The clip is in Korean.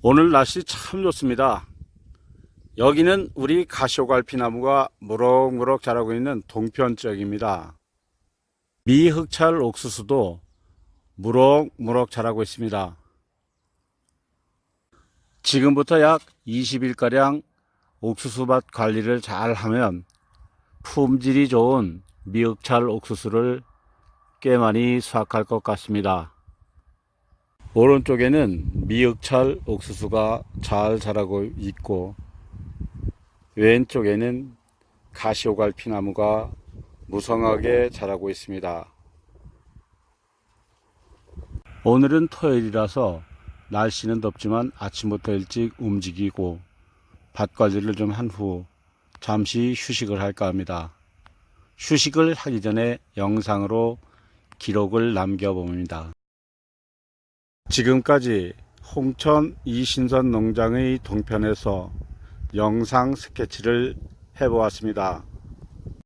오늘 날씨 참 좋습니다. 여기는 우리 가시오갈피나무가 무럭무럭 자라고 있는 동편 지역입니다. 미흑찰 옥수수도 무럭무럭 자라고 있습니다. 지금부터 약 20일가량 옥수수밭 관리를 잘 하면 품질이 좋은 미흑찰 옥수수를 꽤 많이 수확할 것 같습니다. 오른쪽에는 미흑찰 옥수수가 잘 자라고 있고 왼쪽에는 가시오갈피 나무가 무성하게 자라고 있습니다. 오늘은 토요일이라서 날씨는 덥지만 아침부터 일찍 움직이고 밭 관리를 좀 한 후 잠시 휴식을 할까 합니다. 휴식을 하기 전에 영상으로 기록을 남겨봅니다. 지금까지 홍천 이신선 농장의 동편에서 영상 스케치를 해보았습니다.